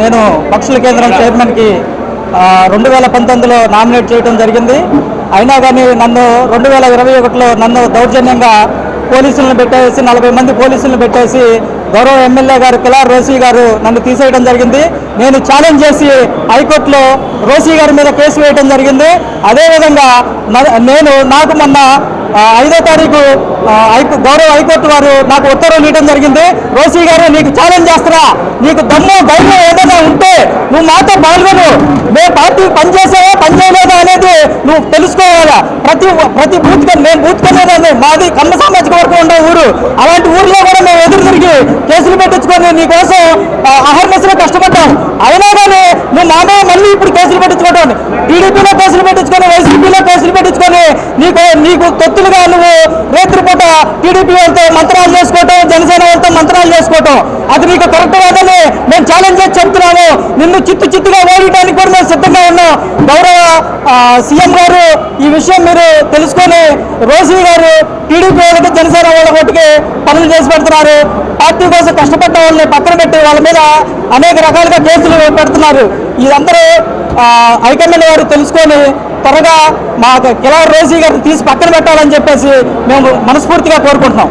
నేను పక్షుల కేంద్రం చైర్మన్కి రెండు వేల పంతొమ్మిదిలో నామినేట్ చేయడం జరిగింది. అయినా కానీ నన్ను రెండు వేల ఇరవై ఒకటిలో నన్ను దౌర్జన్యంగా పోలీసులను పెట్టేసి నలభై మంది పోలీసులను పెట్టేసి గౌరవ ఎమ్మెల్యే గారు కిలార్ రోసీ గారు నన్ను తీసేయడం జరిగింది. నేను ఛాలెంజ్ చేసి హైకోర్టులో రోసీ గారి మీద కేసు వేయడం జరిగింది. అదేవిధంగా నేను నాకు మొన్న ఐదో తారీఖు గౌరవ హైకోర్టు వారు నాకు ఉత్తర్వులు ఇవ్వడం జరిగింది. రోసీ గారు నీకు ఛాలెంజ్ చేస్తున్నా. నీకు దమ్ము ధైర్యం ఏదైనా ఉంటే నువ్వు మాతో పాల్గొను. మేము పార్టీ పనిచేసావా పని చేయలేదా అనేది నువ్వు తెలుసుకోవాలా. ప్రతి ప్రతి బూత్ మేము బూత్ మాది కమ్మ సామాజిక వర్గం ఉండే ఊరు. అలాంటి ఊర్లో కూడా మేము ఎదురు తిరిగి కేసులు పెట్టించుకొని నీకోసం ఆ, కష్టపడ్డాను కష్టపడ్డాం. అయినా కానీ నువ్వు మా మళ్ళీ ఇప్పుడు కేసులు పెట్టించుకోవడం టీడీపీలో కేసులు పెట్టించుకొని వైసీపీలో కేసులు పెట్టించుకొని నీకు నీకు తొత్తులుగా నువ్వు రేత్రిపూట టీడీపీ వాళ్ళతో మంత్రాలు చేసుకోవటం జనసేన వాళ్ళతో మంత్రాలు చేసుకోవటం. అది నీకు కరెక్ట్ కాదని మేము ఛాలెంజ్ చేసి చెప్తున్నాము. నిన్ను చిత్తు చిత్తుగా ఓడటానికి కూడా మేము సిద్ధంగా ఉన్నాం. గౌరవ సీఎం గారు ఈ విషయం మీరు తెలుసుకొని రోసీ గారు టీడీపీ వాళ్ళకి జనసేన వాళ్ళ ఒకటికి పనులు చేసి పెడుతున్నారు. పార్టీ కోసం కష్టపడ్డ వాళ్ళని పక్కన పెట్టి వాళ్ళ మీద అనేక రకాలుగా కేసులు పెడుతున్నారు. ఇదందరూ హైకమాండ్ వారు తెలుసుకొని త్వరగా మా కిలా రోజీ గారిని తీసి పక్కన పెట్టాలని చెప్పేసి మేము మనస్ఫూర్తిగా కోరుకుంటున్నాం.